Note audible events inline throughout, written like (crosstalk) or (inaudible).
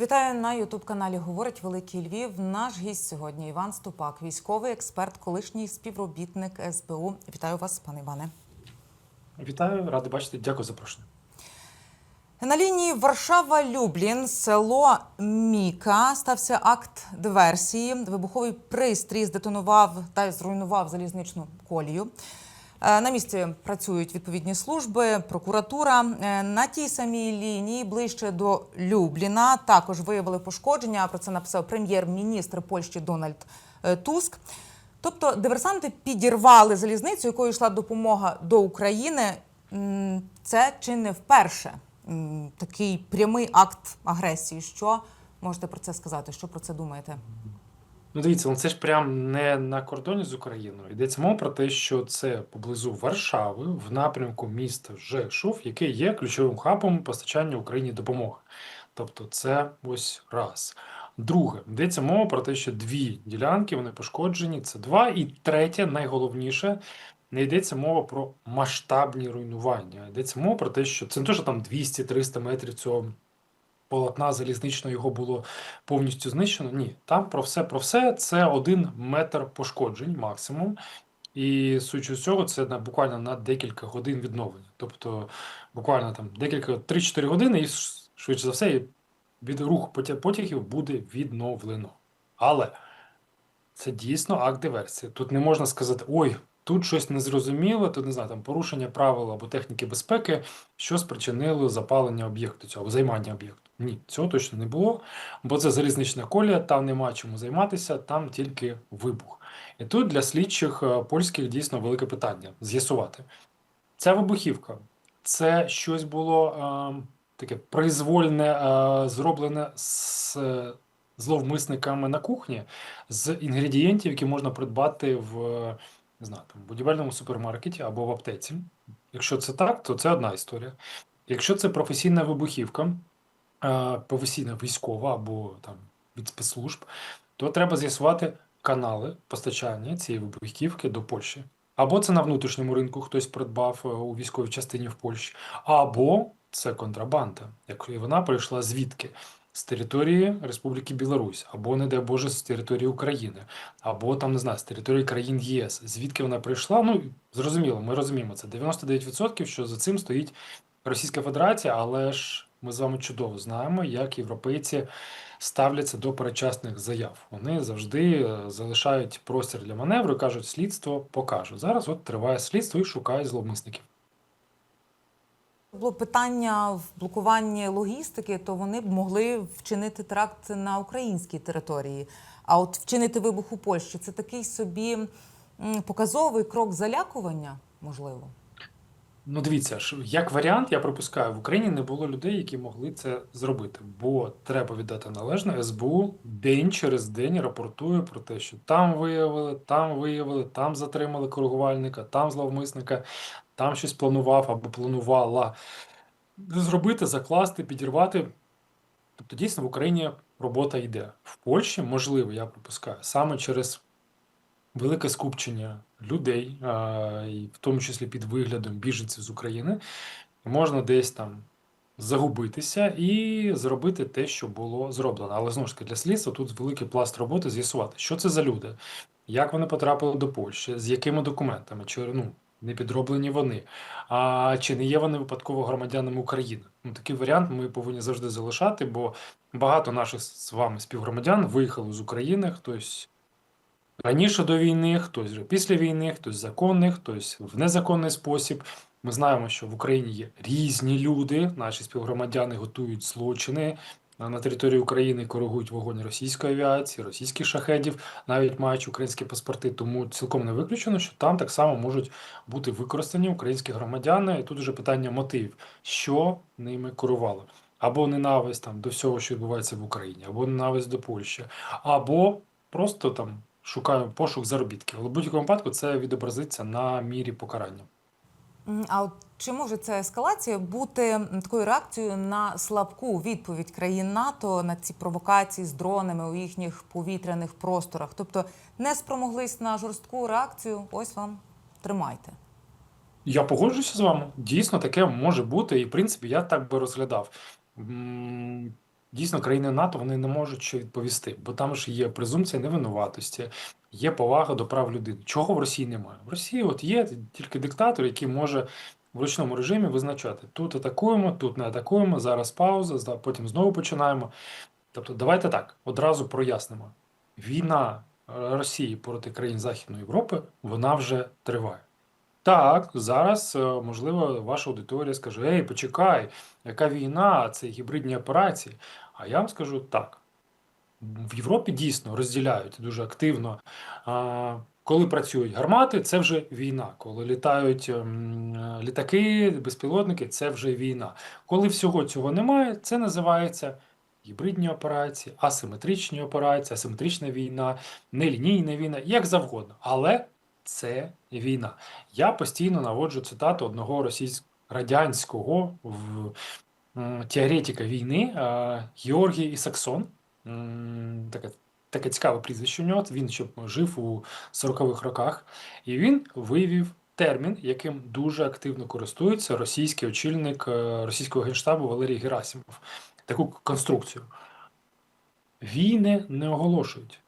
Вітаю на Ютуб каналі Говорить Великий Львів. Наш гість сьогодні Іван Ступак, військовий експерт, колишній співробітник СБУ. Вітаю вас, пане Іване. Вітаю, радий бачити. Дякую за запрошення. На лінії Варшава-Люблін, село Міка, стався акт диверсії. Вибуховий пристрій здетонував та зруйнував залізничну колію. Е, На місці працюють відповідні служби, прокуратура. Е, На тій самій лінії, ближче до Любліна, також виявили пошкодження. Про це написав прем'єр-міністр Польщі Дональд е, Туск. Тобто диверсанти підірвали залізницю, якою йшла допомога до України. Це чи не вперше такий прямий акт агресії. Що можете про це сказати? Що про це думаєте? Ну, дивіться, ну це ж прям не на кордоні з Україною. Йдеться мова про те, що це поблизу Варшави, в напрямку міста Жешув, який є ключовим хабом постачання Україні допомоги. Тобто, це ось раз. Друге, йдеться мова про те, що дві ділянки вони пошкоджені. Це два. І третє, найголовніше, не йдеться мова про масштабні руйнування. Йдеться мова про те, що це не те, що там 200-300 метрів цього полотна залізничного його було повністю знищено. Ні, там про все про все це один метр пошкоджень максимум. І суть цього це на буквально на декілька годин відновлення. Тобто буквально там декілька 3-4 години, і швидше за все, від рух потягів буде відновлено. Але це дійсно акт диверсії. Тут не можна сказати, ой, тут щось незрозуміло, тут не знаю, там порушення правил або техніки безпеки, що спричинило запалення об'єкту цього, займання об'єкту. Ні, цього точно не було, бо це залізнична колія, там нема чому займатися, там тільки вибух. І тут для слідчих е, польських дійсно велике питання з'ясувати. Ця вибухівка, це щось було е, таке произвольне, е, зроблене з е, зловмисниками на кухні, з інгредієнтів, які можна придбати в е, не знаю, там, будівельному супермаркеті або в аптеці. Якщо це так, то це одна історія. Якщо це професійна вибухівка, професійна військова або там від спецслужб, то треба з'ясувати канали постачання цієї вибухівки до Польщі. Або це на внутрішньому ринку хтось придбав е, у військовій частині в Польщі, або це контрабанда, якщо вона прийшла звідки? З території Республіки Білорусь, або, не дай Боже, з території України, або там не знаю, з території країн ЄС. Звідки вона прийшла? Ну зрозуміло, ми розуміємо це. 99%, що за цим стоїть Російська Федерація, але ж ми з вами чудово знаємо, як європейці ставляться до передчасних заяв. Вони завжди е, залишають простір для маневру і кажуть, слідство покаже. Зараз от триває слідство і шукає зловмисників. Було питання в блокуванні логістики, то вони б могли вчинити теракт на українській території. А от вчинити вибух у Польщі це такий собі показовий крок залякування, можливо. Ну, дивіться, як варіант, я припускаю, в Україні не було людей, які могли це зробити. Бо треба віддати належне, СБУ день через день рапортує про те, що там виявили, там виявили, там затримали коригувальника, там зловмисника, там щось планував або планувала зробити, закласти, підірвати. Тобто, дійсно, в Україні робота йде. В Польщі, можливо, я припускаю, саме через велике скупчення людей, в тому числі під виглядом біженців з України, можна десь там загубитися і зробити те, що було зроблено. Але знову ж таки для слідства тут великий пласт роботи з'ясувати, що це за люди, як вони потрапили до Польщі, з якими документами, чи ну, не підроблені вони, а чи не є вони випадково громадянами України. Ну, такий варіант ми повинні завжди залишати, бо багато наших з вами співгромадян виїхали з України, хтось раніше до війни, хтось вже після війни, хтось законний, хтось в незаконний спосіб. Ми знаємо, що в Україні є різні люди, наші співгромадяни готують злочини на території України, коригують вогонь російської авіації, російських шахедів, навіть маючи українські паспорти. Тому цілком не виключено, що там так само можуть бути використані українські громадяни. І тут вже питання мотивів, що ними керувало. Або ненависть там до всього, що відбувається в Україні, або ненависть до Польщі, або просто там шукаю пошук заробітків. Але в будь-якому випадку це відобразиться на мірі покарання. А от чи може ця ескалація бути такою реакцією на слабку відповідь країн НАТО на ці провокації з дронами у їхніх повітряних просторах? Тобто не спромоглись на жорстку реакцію? Ось вам тримайте. Я погоджуюся з вами. Дійсно, таке може бути, і в принципі я так би розглядав. Дійсно країни НАТО вони не можуть що відповісти, бо там ж є презумпція невинуватості, є повага до прав людини. Чого в Росії немає? В Росії от є тільки диктатор, який може в ручному режимі визначати: тут атакуємо, тут не атакуємо, зараз пауза, потім знову починаємо. Тобто, давайте так одразу прояснимо: війна е, Росії проти країн Західної Європи вона вже триває. Так, зараз, е, можливо, ваша аудиторія скаже: Ей, почекай, яка війна, це гібридні операції. А я вам скажу так: в Європі дійсно розділяють дуже активно. Коли працюють гармати, це вже війна. Коли літають ем, літаки, безпілотники, це вже війна. Коли всього цього немає, це називається гібридні операції, асиметричні операції, асиметрична війна, нелінійна війна, як завгодно. Але це війна. Я постійно наводжу цитату одного російського радянського теоретика війни е, Георгій Ісаксон. Таке, таке цікаве прізвище у нього. Він ще жив у 40-х роках, і він вивів термін, яким дуже активно користується російський очільник е, російського генштабу Валерій Герасимов. Таку конструкцію. Війни не оголошують,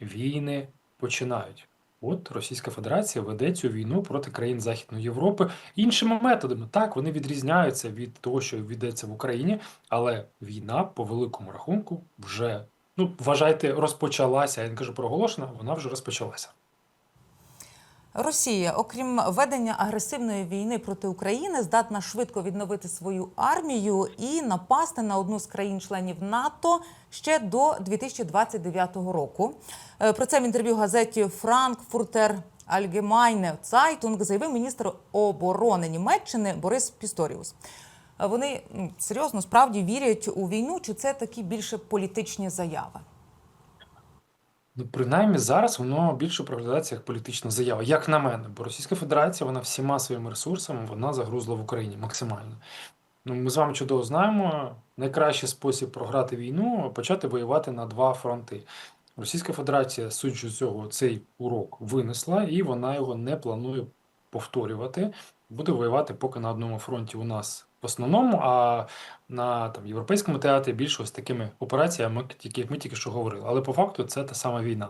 війни починають. От Російська Федерація веде цю війну проти країн Західної Європи іншими методами. Так, вони відрізняються від того, що ведеться в Україні, але війна, по великому рахунку, вже ну вважайте, розпочалася. Я не кажу проголошена, вона вже розпочалася. Росія, окрім ведення агресивної війни проти України, здатна швидко відновити свою армію і напасти на одну з країн-членів НАТО ще до 2029 року. Е, Про це в інтерв'ю газеті Frankfurter Allgemeine Zeitung заявив міністр оборони Німеччини Борис Пісторіус. Вони серйозно справді вірять у війну, чи це такі більше політичні заяви? Ну, принаймні зараз воно більше проглядається як політична заява, як на мене, бо Російська Федерація вона всіма своїми ресурсами вона загрузла в Україні максимально. Ну, ми з вами чудово знаємо, найкращий спосіб програти війну почати воювати на два фронти. Російська Федерація, судячи цього, цей урок винесла, і вона його не планує повторювати. Буде воювати поки на одному фронті у нас в основному, а на там європейському театрі більше ось такими операціями, тільки як ми тільки що говорили. Але по факту це та сама війна.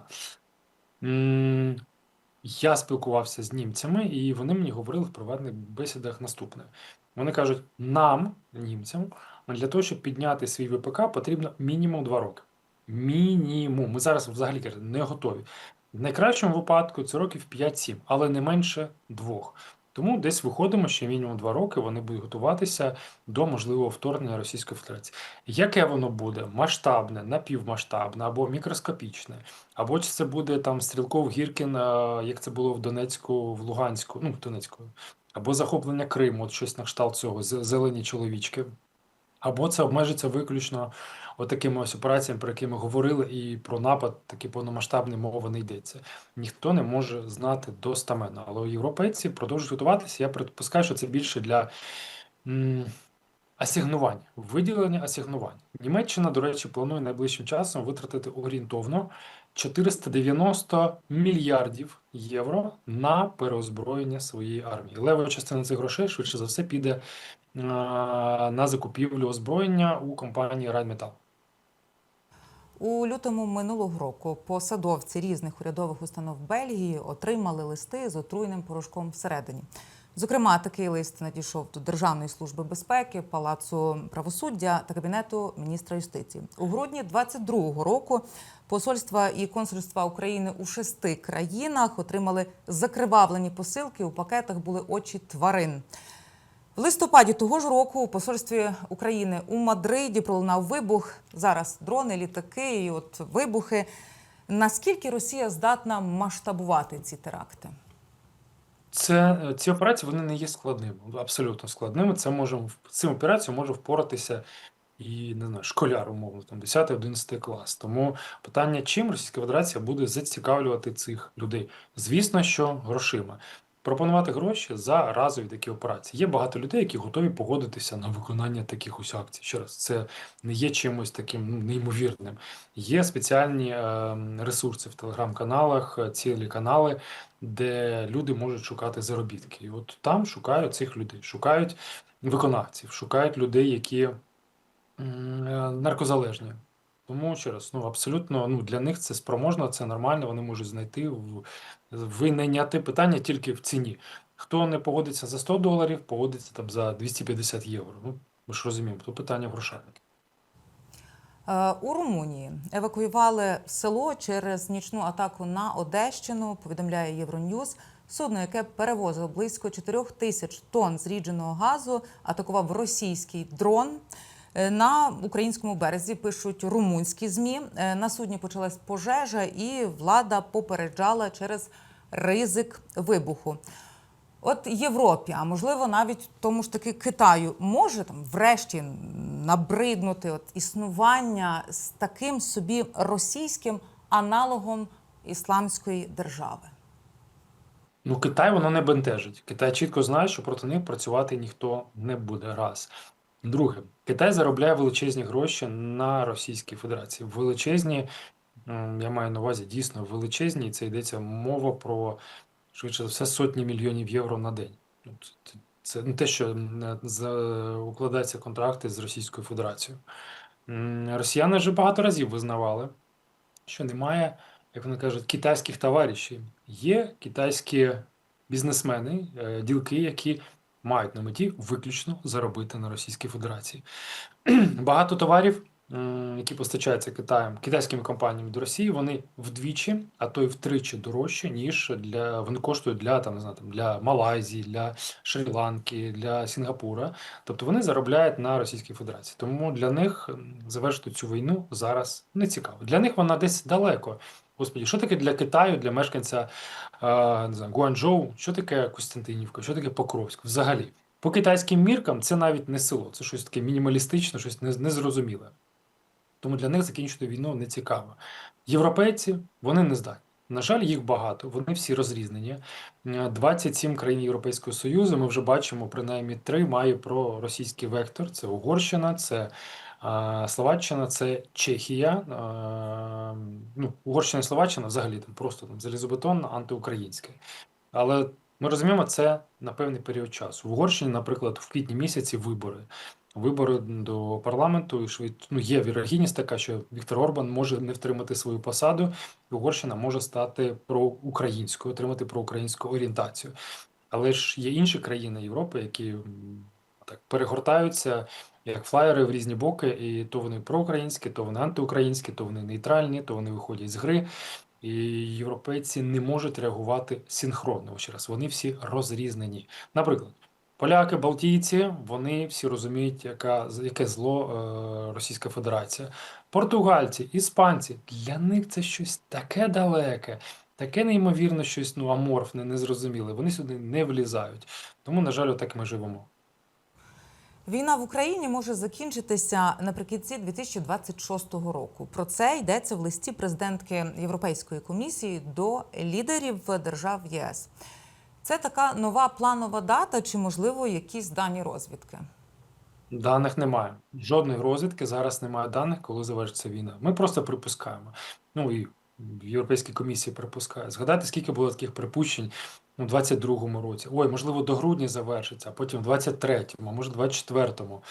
Я спілкувався з німцями, і вони мені говорили в приватних бесідах наступне. Вони кажуть, нам, німцям, для того, щоб підняти свій ВПК, потрібно мінімум 2 роки. Мінімум. Ми зараз взагалі не готові. В найкращому випадку це років 5-7, але не менше двох. Тому десь виходимо, що мінімум два роки вони будуть готуватися до можливого вторгнення Російської Федерації. Яке воно буде? Масштабне, напівмасштабне або мікроскопічне, або чи це буде там Стрілков Гіркін, е, як це було в Донецьку, в Луганську, ну в Донецьку, або захоплення Криму, от щось на кшталт цього, зелені чоловічки. Або це обмежиться виключно отакими ось операціями, про які ми говорили, і про напад такий повномасштабний мова не йдеться. Ніхто не може знати достаменно. Але європейці продовжують готуватися. Я припускаю, що це більше для м, асигнувань, виділення асигнувань. Німеччина, до речі, планує найближчим часом витратити орієнтовно 490 мільярдів євро на переозброєння своєї армії. Лева частина цих грошей швидше за все піде на закупівлю озброєння у компанії Rheinmetall. У лютому минулого року посадовці різних урядових установ Бельгії отримали листи з отруєним порошком всередині. Зокрема, такий лист надійшов до Державної служби безпеки, Палацу правосуддя та кабінету міністра юстиції. У грудні 22-го року посольства і консульства України у шести країнах отримали закривавлені посилки. У пакетах були очі тварин. В листопаді того ж року у посольстві України у Мадриді пролунав вибух. Зараз дрони, літаки і от вибухи. Наскільки Росія здатна масштабувати ці теракти? Це ці операції вони не є складними, абсолютно складними. Це може з цим операцією може впоратися і не знаю, школяр, умовно, там 10-11 клас. Тому питання, чим Російська Федерація буде зацікавлювати цих людей? Звісно, що грошима. Пропонувати гроші за разові такі операції. Є багато людей, які готові погодитися на виконання таких ось акцій. Ще раз, це не є чимось таким ну, неймовірним. Є спеціальні е, ресурси в телеграм-каналах, е, цілі канали, де люди можуть шукати заробітки. І от там шукають цих людей, шукають виконавців, шукають людей, які е, наркозалежні. Тому ще раз, ну абсолютно ну, для них це спроможно, це нормально, вони можуть знайти винайняти питання тільки в ціні. Хто не погодиться за 100 доларів, погодиться там за 250 євро. Ну, ми ж розуміємо, то питання грошей. Е, У Румунії евакуювали село через нічну атаку на Одещину. Повідомляє Євроньюз. Судно, яке перевозило близько 4 тисяч тонн зрідженого газу, атакував російський дрон. Е, На українському березі пишуть румунські змі. Е, На судні почалась пожежа, і влада попереджала через ризик вибуху. От Європі, а можливо, навіть тому ж таки Китаю, може там врешті набриднути от існування з таким собі російським аналогом ісламської держави. Ну, Китай воно не бентежить. Китай чітко знає, що проти них працювати ніхто не буде. Раз. Друге, Китай заробляє величезні гроші на Російській Федерації. Величезні, я маю на увазі дійсно величезні, і це йдеться мова про швидше за все сотні мільйонів євро на день. Ну, Це, не те, що укладаються контракти з Російською Федерацією. Росіяни вже багато разів визнавали, що немає, як вони кажуть, китайських товаришів. Є китайські бізнесмени, е, ділки, які мають на меті виключно заробити на Російській Федерації. (clears throat) Багато товарів, які постачаються Китаєм, китайськими компаніями до Росії, вони вдвічі, а то й втричі дорожче, ніж для вони коштують для там, не знаю, там, для Малайзії, для Шрі-Ланки, для Сінгапура. Тобто вони заробляють на Російській Федерації. Тому для них завершити цю війну зараз не цікаво. Для них вона десь далеко. Господі, що таке для Китаю, для мешканця е, не знаю, Гуанчжоу, що таке Костянтинівка, що таке Покровськ? Взагалі, по китайським міркам це навіть не село, це щось таке мінімалістичне, щось незрозуміле. Тому для них закінчити війну не цікаво. Європейці вони не здатні. На жаль, їх багато, вони всі розрізнені. Е, 27 країн Європейського Союзу. Ми вже бачимо, принаймні три має про російський вектор: це Угорщина, це Словаччина, це Чехія. Ну, Угорщина і Словаччина взагалі там просто там залізобетонна, антиукраїнська. Але ми розуміємо, це на певний період часу. В Угорщині, наприклад, в квітні місяці вибори. Вибори до парламенту і швид... ну, є вірогідність така, що Віктор Орбан може не втримати свою посаду, і Угорщина може стати проукраїнською, отримати проукраїнську орієнтацію. Але ж є інші країни Європи, які так перегортаються як флаєри в різні боки, і то вони проукраїнські, то вони антиукраїнські, то вони нейтральні, то вони виходять з гри. І європейці не можуть реагувати синхронно. Ще раз, вони всі розрізнені. Наприклад, поляки, балтійці, вони всі розуміють, яка, яке зло е, Російська Федерація. Португальці, іспанці, для них це щось таке далеке, таке неймовірно, щось ну, аморфне, незрозуміле. Вони сюди не влізають. Тому, на жаль, отак ми живемо. Війна в Україні може закінчитися наприкінці 2026 року. Про це йдеться в листі президентки Європейської комісії до лідерів держав ЄС. Це така нова планова дата, чи можливо якісь дані розвідки? Даних немає. Жодної розвідки зараз немає даних, коли завершиться війна. Ми просто припускаємо. Ну і в Європейській комісії припускає. Згадайте, скільки було таких припущень у 22-му році. Ой, можливо, до грудня завершиться, а потім в 23-му, а може 24-му.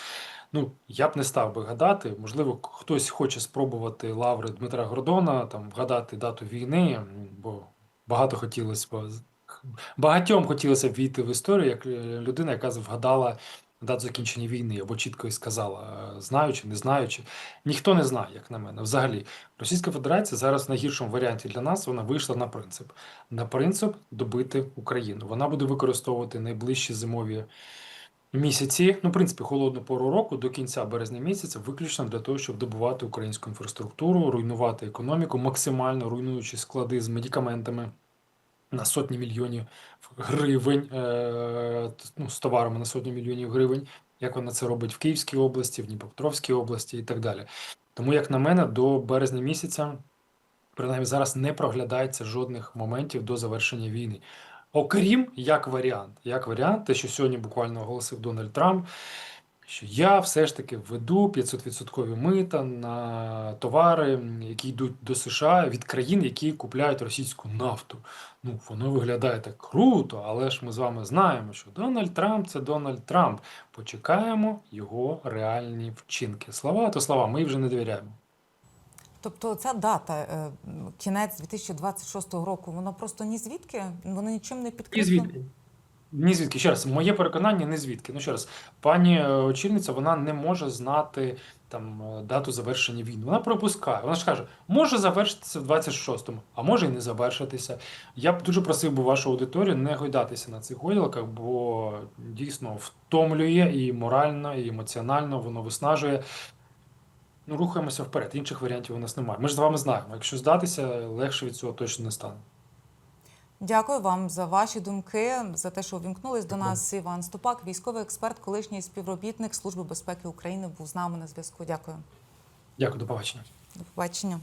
Ну, я б не став би гадати. Можливо, хтось хоче спробувати лаври Дмитра Гордона, там вгадати дату війни, бо багато хотілося б багатьом хотілося б війти в історію як е, людина, яка вгадала дату закінчення війни, або чітко і сказала, е, знаючи, не знаючи. Ніхто не знає, як на мене. Взагалі, Російська Федерація зараз в найгіршому варіанті для нас вона вийшла на принцип. На принцип добити Україну. Вона буде використовувати найближчі зимові місяці, ну, в принципі, холодну пору року до кінця березня місяця, виключно для того, щоб добувати українську інфраструктуру, руйнувати економіку, максимально руйнуючи склади з медикаментами на сотні мільйонів гривень, е, ну, з товарами на сотні мільйонів гривень, як вона це робить в Київській області, в Дніпропетровській області і так далі. Тому, як на мене, до березня місяця, принаймні зараз не проглядається жодних моментів до завершення війни. Окрім як варіант, як варіант, те, що сьогодні буквально оголосив Дональд Трамп, що я все ж таки введу 500% мита на товари, які йдуть до США від країн, які купляють російську нафту. Ну, воно виглядає так круто, але ж ми з вами знаємо, що Дональд Трамп це Дональд Трамп. Почекаємо його реальні вчинки. Слова то слова, ми вже не довіряємо. Тобто ця дата, е, кінець 2026 року, вона просто ні звідки, вона нічим не Ні підкріплена? Ні звідки. Ще раз, моє переконання не звідки. Ну ще раз, пані е, очільниця, вона не може знати там е, дату завершення війни. Вона пропускає. Вона ж каже, може завершитися в 26-му, а може і не завершитися. Я б дуже просив би вашу аудиторію не гойдатися на цих гойдалках, бо дійсно втомлює і морально, і емоціонально воно виснажує. Ну, рухаємося вперед. Інших варіантів у нас немає. Ми ж з вами знаємо. Якщо здатися, легше від цього точно не стане. Дякую вам за ваші думки, за те, що увімкнулись до нас. Іван Ступак, військовий експерт, колишній співробітник Служби безпеки України, був з нами на зв'язку. Дякую. Дякую, до побачення. До побачення.